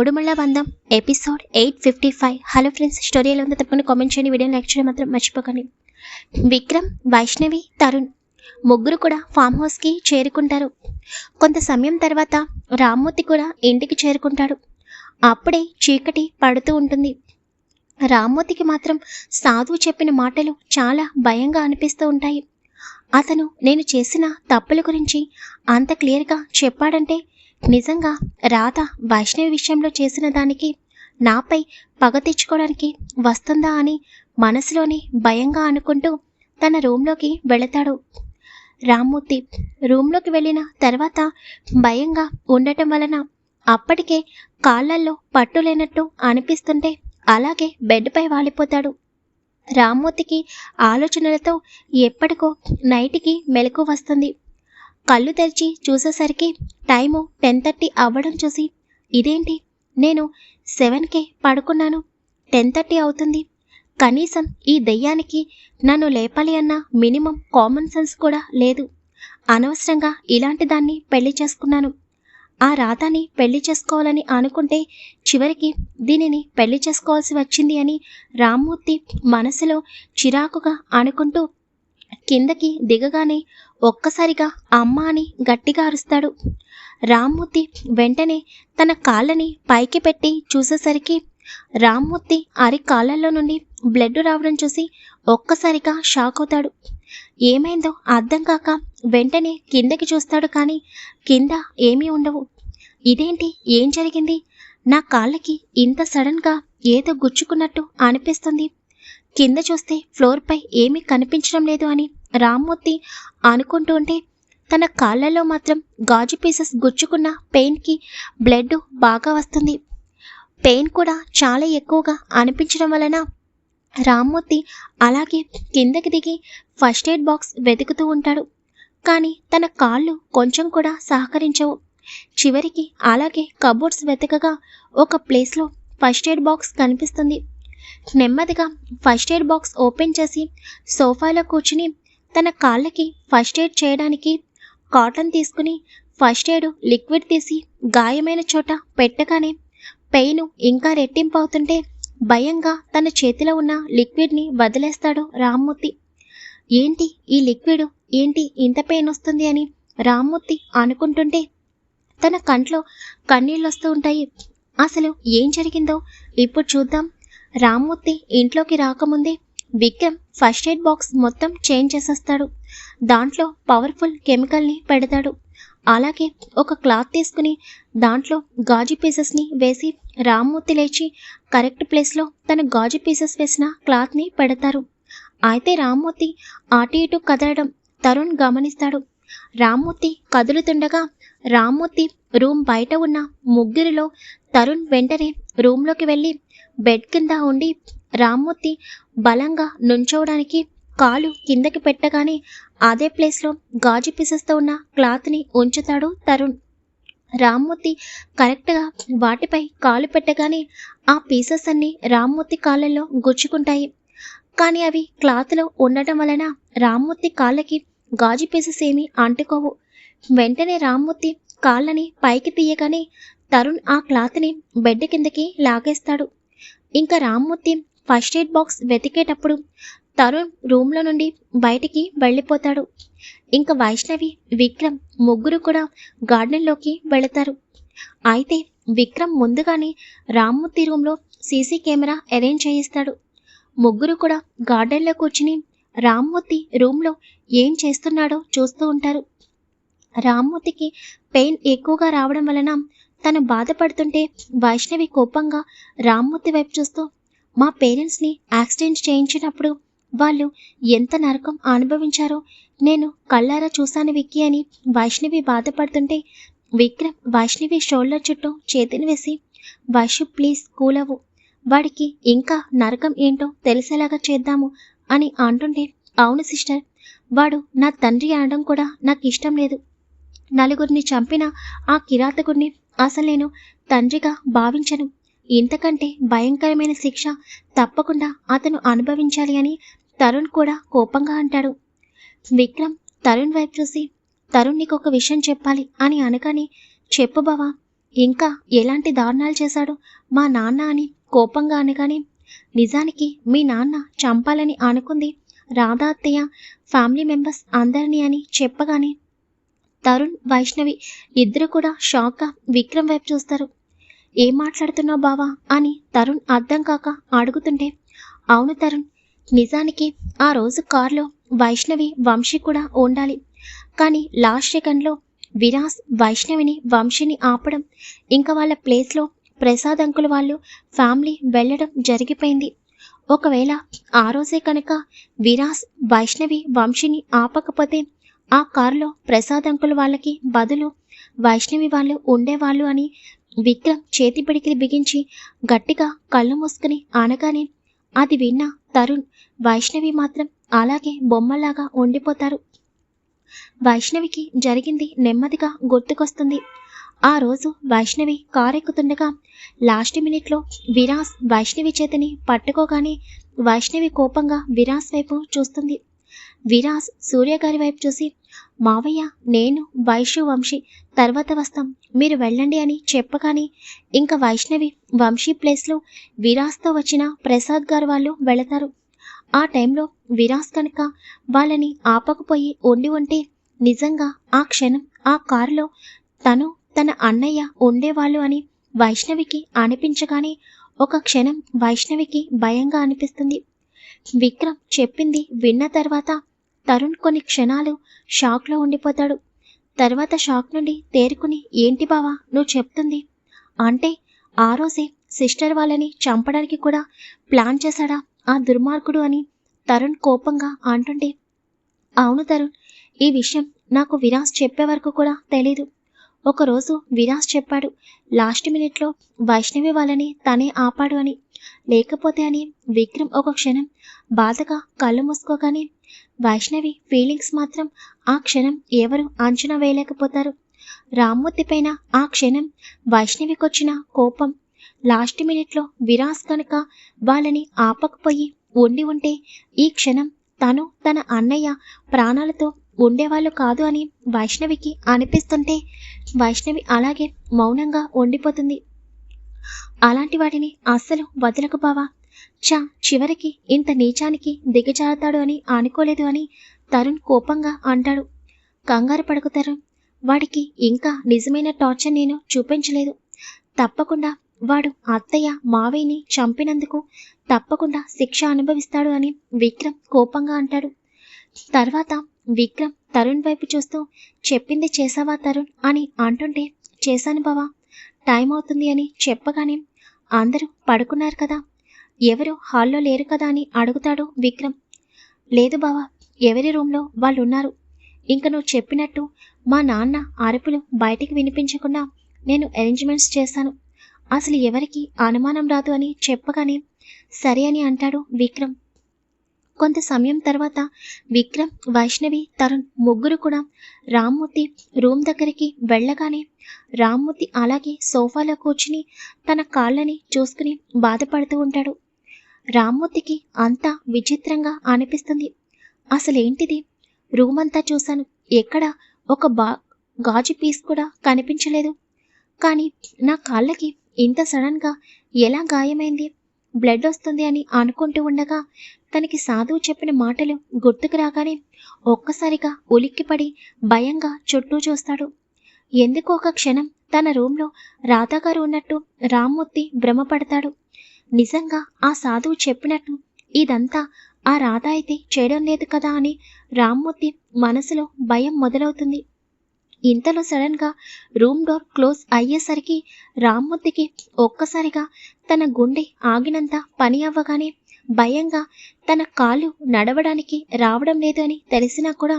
ఉడుమళ్ళ బంధం episode eight fifty five. Hello friends story ఎలా ఉందో తప్పకుండా కామెంట్ చేయండి వీడియో లైక్ చేయడం మాత్రం మర్చిపోకండి. విక్రమ్ వైష్ణవి తరుణ్ ముగ్గురు కూడా ఫామ్ హౌస్కి చేరుకుంటారు. కొంత సమయం తర్వాత రామ్మూర్తి కూడా ఇంటికి చేరుకుంటాడు. అప్పుడే చీకటి పడుతూ ఉంటుంది. రామ్మూర్తికి మాత్రం సాధువు చెప్పిన మాటలు చాలా భయంగా అనిపిస్తూ ఉంటాయి. అతను నేను చేసిన తప్పుల గురించి అంత క్లియర్గా చెప్పాడంటే నిజంగా రాధ వైష్ణవి విషయంలో చేసిన దానికి నాపై పగ తెచ్చుకోవడానికి వస్తుందా అని మనసులోనే భయంగా అనుకుంటూ తన రూమ్లోకి వెళతాడు. రామ్మూర్తి రూమ్లోకి వెళ్ళిన తర్వాత భయంగా ఉండటం వలన అప్పటికే కాళ్ళల్లో పట్టు లేనట్టు అనిపిస్తుంటే అలాగే బెడ్పై వాలిపోతాడు. రామ్మూర్తికి ఆలోచనలతో ఎప్పటికో నైట్కి మెలకు వస్తుంది. కళ్ళు తెరిచి చూసేసరికి టైము టెన్ థర్టీ అవ్వడం చూసి ఇదేంటి? నేను సెవెన్కే పడుకున్నాను. టెన్ థర్టీ అవుతుంది. కనీసం ఈ దెయ్యానికి నన్ను లేపాలి అన్న మినిమం కామన్ సెన్స్ కూడా లేదు. అనవసరంగా ఇలాంటి దాన్ని పెళ్ళి చేసుకున్నాను. ఆ రాధాని పెళ్ళి చేసుకోవాలని అనుకుంటే చివరికి దీనిని పెళ్ళి చేసుకోవాల్సి వచ్చింది అని రామ్మూర్తి మనసులో చిరాకుగా అనుకుంటూ కిందకి దిగగానే ఒక్కసారిగా అమ్మ అని గట్టిగా అరుస్తాడు. రామ్మూర్తి వెంటనే తన కాళ్ళని పైకి పెట్టి చూసేసరికి రామ్మూర్తి అరి కాళ్ళల్లో నుండి బ్లడ్ రావడం చూసి ఒక్కసారిగా షాక్ అవుతాడు. ఏమైందో అర్థం కాక వెంటనే కిందకి చూస్తాడు కానీ కింద ఏమీ ఉండవు. ఇదేంటి? ఏం జరిగింది? నా కాళ్ళకి ఇంత సడన్గా ఏదో గుచ్చుకున్నట్టు అనిపిస్తుంది. కింద చూస్తే ఫ్లోర్పై ఏమీ కనిపించడం లేదు అని రామ్మూర్తి అనుకుంటుంటే తన కాళ్ళలో మాత్రం గాజు పీసెస్ గుచ్చుకున్న పెయిన్కి బ్లడ్ బాగా వస్తుంది. పెయిన్ కూడా చాలా ఎక్కువగా అనిపించడం వలన రామ్మూర్తి అలాగే కిందకి దిగి ఫస్ట్ ఎయిడ్ బాక్స్ వెతుకుతూ ఉంటాడు. కానీ తన కాళ్ళు కొంచెం కూడా సహకరించవు. చివరికి అలాగే కబోర్డ్స్ వెతకగా ఒక ప్లేస్లో ఫస్ట్ ఎయిడ్ బాక్స్ కనిపిస్తుంది. నెమ్మదిగా ఫస్ట్ ఎయిడ్ బాక్స్ ఓపెన్ చేసి సోఫాలో కూర్చుని తన కాళ్ళకి ఫస్ట్ ఎయిడ్ చేయడానికి కాటన్ తీసుకుని ఫస్ట్ ఎయిడ్ లిక్విడ్ తీసి గాయమైన చోట పెట్టగానే పెయిన్ ఇంకా రెట్టింపు అవుతుంటే భయంగా తన చేతిలో ఉన్న లిక్విడ్ని వదిలేస్తాడు రామ్మూర్తి. ఏంటి ఈ లిక్విడ్? ఏంటి ఇంత పెయిన్ వస్తుంది అని రామ్మూర్తి అనుకుంటుంటే తన కంట్లో కన్నీళ్ళు వస్తూ ఉంటాయి. అసలు ఏం జరిగిందో ఇప్పుడు చూద్దాం. రామ్మూర్తి ఇంట్లోకి రాకముందే విక్రమ్ ఫస్ట్ ఎయిడ్ బాక్స్ మొత్తం చేంజ్ చేసేస్తాడు. దాంట్లో పవర్ఫుల్ కెమికల్ని పెడతాడు. అలాగే ఒక క్లాత్ తీసుకుని దాంట్లో గాజు పీసెస్ని వేసి రామ్మూర్తి లేచి కరెక్ట్ ప్లేస్లో తన గాజు పీసెస్ వేసిన క్లాత్ని పెడతారు. అయితే రామ్మూర్తి అటు ఇటు కదలడం తరుణ్ గమనిస్తాడు. రామ్మూర్తి కదులుతుండగా రామ్మూర్తి రూమ్ బయట ఉన్న ముగ్గురిలో తరుణ్ వెంటనే రూమ్లోకి వెళ్ళి బెడ్ కింద ఉండి రామ్మూర్తి బలంగా నుంచోవడానికి కాలు కిందకి పెట్టగానే అదే ప్లేస్లో గాజు పీసెస్తో ఉన్న క్లాత్ని ఉంచుతాడు తరుణ్. రామ్మూర్తి కరెక్ట్గా వాటిపై కాలు పెట్టగానే ఆ పీసెస్ అన్ని రామ్మూర్తి కాళ్ళల్లో గుచ్చుకుంటాయి. కానీ అవి క్లాత్లో ఉండటం వలన రామ్మూర్తి కాళ్ళకి గాజు పీసెస్ ఏమీ అంటుకోవు. వెంటనే రామ్మూర్తి కాళ్ళని పైకి తీయగానే తరుణ్ ఆ క్లాత్ని బెడ్ కిందకి లాగేస్తాడు. ఇంకా రామ్మూర్తి ఫస్ట్ ఎయిడ్ బాక్స్ వెతికేటప్పుడు తరుణ్ రూమ్లో నుండి బయటికి వెళ్ళిపోతాడు. ఇంకా వైష్ణవి విక్రమ్ ముగ్గురు కూడా గార్డెన్లోకి వెళతారు. అయితే విక్రమ్ ముందుగానే రామ్మూర్తి రూమ్లో సీసీ కెమెరా అరేంజ్ చేయిస్తాడు. ముగ్గురు కూడా గార్డెన్లో కూర్చుని రామ్మూర్తి రూమ్లో ఏం చేస్తున్నాడో చూస్తూ ఉంటారు. రామ్మూర్తికి పెయిన్ ఎక్కువగా రావడం వలన తను బాధపడుతుంటే వైష్ణవి కోపంగా రామ్మూర్తి వైపు చూస్తూ మా పేరెంట్స్ని యాక్సిడెంట్ చేయించినప్పుడు వాళ్ళు ఎంత నరకం అనుభవించారో నేను కళ్ళారా చూశాను విక్కీ అని వైష్ణవి బాధపడుతుంటే విక్రమ్ వైష్ణవి షోల్డర్ చుట్టూ చేతిని వేసి వైషు ప్లీజ్ కూలవు వాడికి ఇంకా నరకం ఏంటో తెలిసేలాగా చేద్దాము అని అంటుంటే అవును సిస్టర్ వాడు నా తండ్రి అనడం కూడా నాకు ఇష్టం లేదు. నలుగురిని చంపిన ఆ కిరాతకుడిని అసలు నేను తండ్రిగా భావించను. ఇంతకంటే భయంకరమైన శిక్ష తప్పకుండా అతను అనుభవించాలి అని తరుణ్ కూడా కోపంగా అంటాడు. విక్రమ్ తరుణ్ వైపు చూసి తరుణ్ నీకు ఒక విషయం చెప్పాలి అని అనగానే చెప్పు బావా ఇంకా ఎలాంటి దారుణాలు చేశాడు మా నాన్న అని కోపంగా అనగానే నిజానికి మీ నాన్న చంపాలని అనుకుంది రాధా అత్తయ్య ఫ్యామిలీ మెంబర్స్ అందరినీ అని చెప్పగానే తరుణ్ వైష్ణవి ఇద్దరు కూడా షాక్గా విక్రమ్ వైపు చూస్తారు. ఏం మాట్లాడుతున్నావు బావా? అని తరుణ్ అర్థం కాక అడుగుతుంటే అవును తరుణ్ నిజానికి ఆ రోజు కారులో వైష్ణవి వంశీ కూడా ఉండాలి. కానీ లాస్ట్ సెకండ్లో విరాస్ వైష్ణవిని వంశీని ఆపడం ఇంకా వాళ్ళ ప్లేస్లో ప్రసాద్ అంకుల్ వాళ్ళు ఫ్యామిలీ వెళ్ళడం జరిగిపోయింది. ఒకవేళ ఆ రోజే కనుక విరాస్ వైష్ణవి వంశీని ఆపకపోతే ఆ కారులో ప్రసాద్ అంకుల్ వాళ్ళకి బదులు వైష్ణవి వాళ్ళు ఉండేవాళ్ళు అని విక్రమ్ చేతి పిడికిలి బిగించి గట్టిగా కళ్ళు మూసుకుని ఆనగానే అది విన్న తరుణ్ వైష్ణవి మాత్రం అలాగే బొమ్మలాగా ఉండిపోతారు. వైష్ణవికి జరిగింది నెమ్మదిగా గుర్తుకొస్తుంది. ఆ రోజు వైష్ణవి కారెక్కుతుండగా లాస్ట్ మినిట్లో విరాస్ వైష్ణవి చేతిని పట్టుకోగానే వైష్ణవి కోపంగా విరాస్ వైపు చూస్తుంది. విరాస్ సూర్య గారి వైపు చూసి మావయ్య నేను వైశ్య వంశీ తర్వాత వస్తాం. మీరు వెళ్ళండి అని చెప్పగానే ఇంకా వైష్ణవి వంశీ ప్లేస్లో విరాస్తో వచ్చిన ప్రసాద్ గారు వాళ్ళు వెళతారు. ఆ టైంలో విరాస్ కనుక వాళ్ళని ఆపకపోయి ఉండి ఉంటే నిజంగా ఆ క్షణం ఆ కారులో తను తన అన్నయ్య ఉండేవాళ్ళు అని వైష్ణవికి అనిపించగానే ఒక క్షణం వైష్ణవికి భయంగా అనిపిస్తుంది. విక్రమ్ చెప్పింది విన్న తర్వాత తరుణ్ కొన్ని క్షణాలు షాక్లో ఉండిపోతాడు. తర్వాత షాక్ నుండి తేరుకుని ఏంటి బావా నువ్వు చెప్తుంది? అంటే ఆ రోజే సిస్టర్ వాళ్ళని చంపడానికి కూడా ప్లాన్ చేశాడా ఆ దుర్మార్గుడు అని తరుణ్ కోపంగా అంటుండే అవును తరుణ్ ఈ విషయం నాకు విరాస్ చెప్పే వరకు కూడా తెలీదు. ఒకరోజు విరాస్ చెప్పాడు లాస్ట్ మినిట్లో వైష్ణవి వాళ్ళని తనే ఆపాడు అని. లేకపోతే అని విక్రమ్ ఒక క్షణం బాధగా కళ్ళు మూసుకోగానే వైష్ణవి ఫీలింగ్స్ మాత్రం ఆ క్షణం ఎవరు అంచనా వేయలేకపోతారు. రామ్మూర్తి పైన ఆ క్షణం వైష్ణవికొచ్చిన కోపం. లాస్ట్ మినిట్లో విరాస్ కనుక వాళ్ళని ఆపకపోయి ఉండి ఉంటే ఈ క్షణం తను తన అన్నయ్య ప్రాణాలతో ఉండేవాళ్ళు కాదు అని వైష్ణవికి అనిపిస్తుంటే వైష్ణవి అలాగే మౌనంగా ఉండిపోతుంది. అలాంటి వాటిని అస్సలు వదలకు బావా. చా చివరికి ఇంత నీచానికి దిగజారుతాడు అని అనుకోలేదు అని తరుణ్ కోపంగా అంటాడు. కంగారు పడకు తరుణ్. వాడికి ఇంకా నిజమైన టార్చర్ నేను చూపించలేదు. తప్పకుండా వాడు అత్తయ్య మావయ్యని చంపినందుకు తప్పకుండా శిక్ష అనుభవిస్తాడు అని విక్రమ్ కోపంగా అంటాడు. తర్వాత విక్రమ్ తరుణ్ వైపు చూస్తూ చెప్పింది చేసావా తరుణ్? అని అంటుంటే చేశాను బావా. టైం అవుతుంది అని చెప్పగానే అందరూ పడుకున్నారు కదా. ఎవరు హాల్లో లేరు కదా అని అడుగుతాడు విక్రమ్. లేదు బావా ఎవరి రూమ్లో వాళ్ళు ఉన్నారు ఇంక నువ్వు చెప్పినట్టు మా నాన్న అరుపులు బయటికి వినిపించకుండా నేను అరేంజ్మెంట్స్ చేశాను. అసలు ఎవరికి అనుమానం రాదు అని చెప్పగానే సరే అని అంటాడు విక్రమ్. కొంత సమయం తర్వాత విక్రమ్ వైష్ణవి తరుణ్ ముగ్గురు కూడా రామ్మూర్తి రూమ్ దగ్గరికి వెళ్ళగానే రామ్మూర్తి అలాగే సోఫాలో కూర్చుని తన కాళ్ళని చూసుకుని బాధపడుతూ ఉంటాడు. రామ్మూర్తికి అంతా విచిత్రంగా అనిపిస్తుంది. అసలేంటిది? రూమ్ అంతా చూశాను. ఎక్కడ? ఒక బా గాజు పీస్ కూడా కనిపించలేదు. కానీ నా కాళ్ళకి ఇంత సడన్గా ఎలా గాయమైంది? బ్లడ్ వస్తుంది అని అనుకుంటూ ఉండగా తనకి సాధువు చెప్పిన మాటలు గుర్తుకు రాగానే ఒక్కసారిగా ఉలిక్కిపడి భయంగా చుట్టూ చూస్తాడు. ఎందుకో ఒక క్షణం తన రూంలో రాధాగారు ఉన్నట్టు రామ్మూర్తి భ్రమపడతాడు. నిజంగా ఆ సాధువు చెప్పినట్టు ఇదంతా ఆ రాధ అయితే చేయడం లేదు కదా అని రామ్మూర్తి మనసులో భయం మొదలవుతుంది. ఇంతలో సడన్గా రూమ్ డోర్ క్లోజ్ అయ్యేసరికి రామ్మూర్తికి ఒక్కసారిగా తన గుండె ఆగినంత పని అవ్వగానే భయంగా తన కాళ్ళు నడవడానికి రావడం లేదు అని తెలిసినా కూడా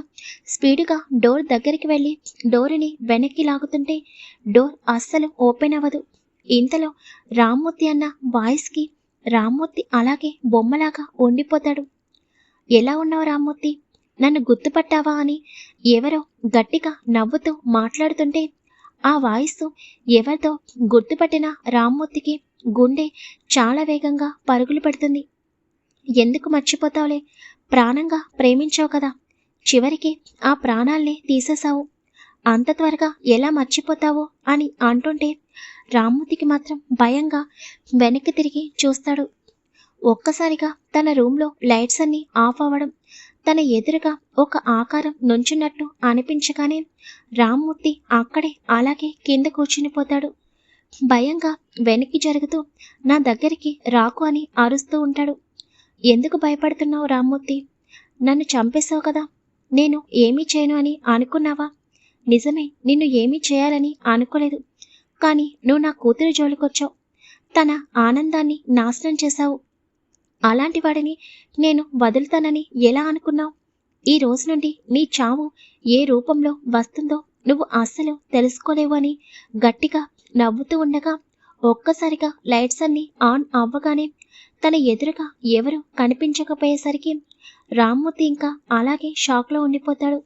స్పీడుగా డోర్ దగ్గరికి వెళ్ళి డోరుని వెనక్కి లాగుతుంటే డోర్ అస్సలు ఓపెన్ అవ్వదు. ఇంతలో రామ్మూర్తి అన్న వాయిస్కి రామ్మూర్తి అలాగే బొమ్మలాగా ఉండిపోతాడు. ఎలా ఉన్నావు రామ్మూర్తి? నన్ను గుర్తుపట్టావా అని ఎవరో గట్టిగా నవ్వుతూ మాట్లాడుతుంటే ఆ వాయిస్ ఎవరితో గుర్తుపట్టిన రామ్మూర్తికి గుండె చాలా వేగంగా పరుగులు పెడుతుంది. ఎందుకు మర్చిపోతావులే? ప్రాణంగా ప్రేమించావు కదా. చివరికి ఆ ప్రాణాల్ని తీసేశావు. అంత త్వరగా ఎలా మర్చిపోతావో అని అంటుంటే రామ్మూర్తికి మాత్రం భయంగా వెనక్కి తిరిగి చూస్తాడు. ఒక్కసారిగా తన రూమ్లో లైట్స్ అన్నీ ఆఫ్ అవ్వడం తన ఎదురుగా ఒక ఆకారం నుంచున్నట్టు అనిపించగానే రామ్మూర్తి అక్కడే అలాగే కింద కూర్చునిపోతాడు. భయంగా వెనక్కి జరుగుతూ నా దగ్గరికి రాకు అని అరుస్తూ ఉంటాడు. ఎందుకు భయపడుతున్నావు రామ్మూర్తి? నన్ను చంపేశావు కదా. నేను ఏమీ చేయను అని అనుకున్నావా? నిజమే నిన్ను ఏమీ చేయాలని అనుకోలేదు. కానీ నువ్వు నా కూతురు జోలికొచ్చావు. తన ఆనందాన్ని నాశనం చేశావు. అలాంటి వాడిని నేను వదులుతానని ఎలా అనుకున్నావు? ఈ రోజు నుండి నీ చావు ఏ రూపంలో వస్తుందో నువ్వు అస్సలు తెలుసుకోలేవు అని గట్టిగా నవ్వుతూ ఉండగా ఒక్కసారిగా లైట్స్ అన్ని ఆన్ అవ్వగానే తన ఎదురుగా ఎవరు కనిపించకపోయేసరికి రామ్మూర్తి ఇంకా అలాగే షాక్లో ఉండిపోతాడు.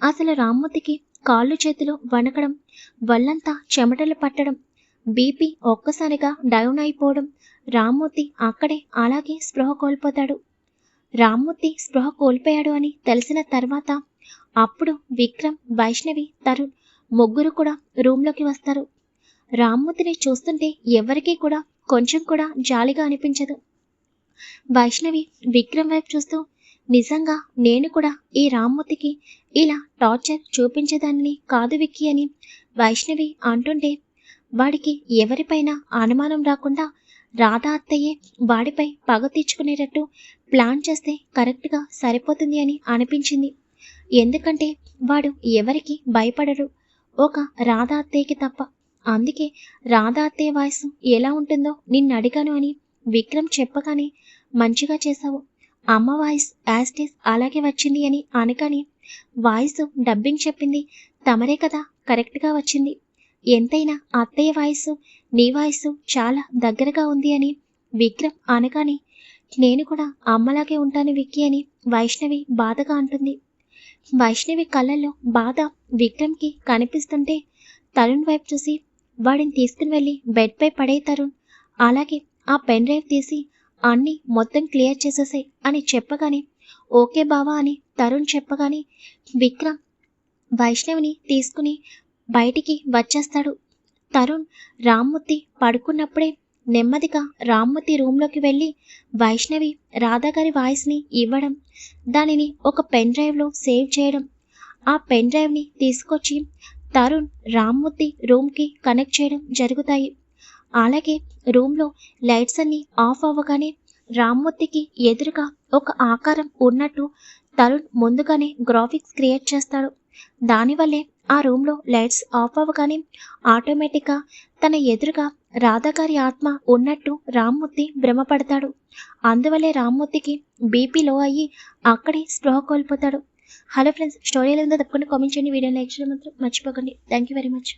అసలు రామ్మూర్తికి కాళ్ళు చేతులు వణకడం వల్లంతా చెమటలు పట్టడం బీపీ ఒక్కసారిగా డౌన్ అయిపోవడం రామ్మూర్తి అక్కడే అలాగే స్పృహ కోల్పోతాడు. రామ్మూర్తి స్పృహ కోల్పోయాడు అని తెలిసిన తర్వాత అప్పుడు విక్రమ్ వైష్ణవి తరుణ్ ముగ్గురు కూడా రూమ్లోకి వస్తారు. రామ్మూర్తిని చూస్తుంటే ఎవరికీ కూడా కొంచెం కూడా జాలిగా అనిపించదు. వైష్ణవి విక్రమ్ వైపు చూస్తూ నిజంగా నేను కూడా ఈ రామ్మూర్తికి ఇలా టార్చర్ చూపించేదాన్ని కాదు విక్కి అని వైష్ణవి అంటుంటే వాడికి ఎవరిపైన అనుమానం రాకుండా రాధా అత్తయ్యే వాడిపై పగ తీర్చుకునేటట్టు ప్లాన్ చేస్తే కరెక్ట్గా సరిపోతుంది అని అనిపించింది. ఎందుకంటే వాడు ఎవరికి భయపడడు ఒక రాధా అత్తయ్యకి తప్ప. అందుకే రాధా అత్తయ్య వాయిస్ ఎలా ఉంటుందో నిన్ను అడిగాను అని విక్రమ్ చెప్పగానే మంచిగా చేశావు. అమ్మ వాయిస్ యాస్టేస్ అలాగే వచ్చింది అని అనగానే వాయిస్ డబ్బింగ్ చెప్పింది. తమరే కదా కరెక్ట్గా వచ్చింది. ఎంతైనా అత్తయ్య వాయిస్ నీ వాయిస్ చాలా దగ్గరగా ఉంది అని విక్రమ్ అనగానే నేను కూడా అమ్మలాగే ఉంటాను విక్కి అని వైష్ణవి బాధగా అంటుంది. వైష్ణవి కళ్ళల్లో బాధ విక్రమ్కి కనిపిస్తుంటే తరుణ్ వైపు చూసి వాడిని తీసుకుని వెళ్ళి బెడ్పై పడే తరుణ్. అలాగే ఆ పెన్ డ్రైవ్ తీసి అన్నీ మొత్తం క్లియర్ చేసేసాయి అని చెప్పగానే ఓకే బావా అని తరుణ్ చెప్పగానే విక్రమ్ వైష్ణవిని తీసుకుని బయటికి వచ్చేస్తాడు. తరుణ్ రామ్మూర్తి పడుకున్నప్పుడే నెమ్మదిగా రామ్మూర్తి రూమ్లోకి వెళ్ళి వైష్ణవి రాధాగారి వాయిస్ని ఇవ్వడం దానిని ఒక పెన్ డ్రైవ్లో సేవ్ చేయడం. ఆ పెన్ డ్రైవ్ని తీసుకొచ్చి తరుణ్ రామ్మూర్తి రూమ్కి కనెక్ట్ చేయడం జరుగుతాయి. అలాగే రూమ్లో లైట్స్ అన్ని ఆఫ్ అవ్వగానే రామ్మూర్తికి ఎదురుగా ఒక ఆకారం ఉన్నట్టు తరుణ్ ముందుగానే గ్రాఫిక్స్ క్రియేట్ చేస్తాడు. దానివల్లే ఆ రూమ్లో లైట్స్ ఆఫ్ అవ్వగానే ఆటోమేటిక్గా తన ఎదురుగా రాధాగారి ఆత్మ ఉన్నట్టు రామ్మూర్తి భ్రమపడతాడు. అందువల్లే రామ్మూర్తికి బీపీ లో అయ్యి అక్కడే స్పృహ కోల్పోతాడు. హలో ఫ్రెండ్స్ స్టోరీ ఎలా ఉందో తప్పకుండా కామెంట్ చేయండి. వీడియో లైక్ చేయడం మాత్రం మర్చిపోకండి. Thank you very much.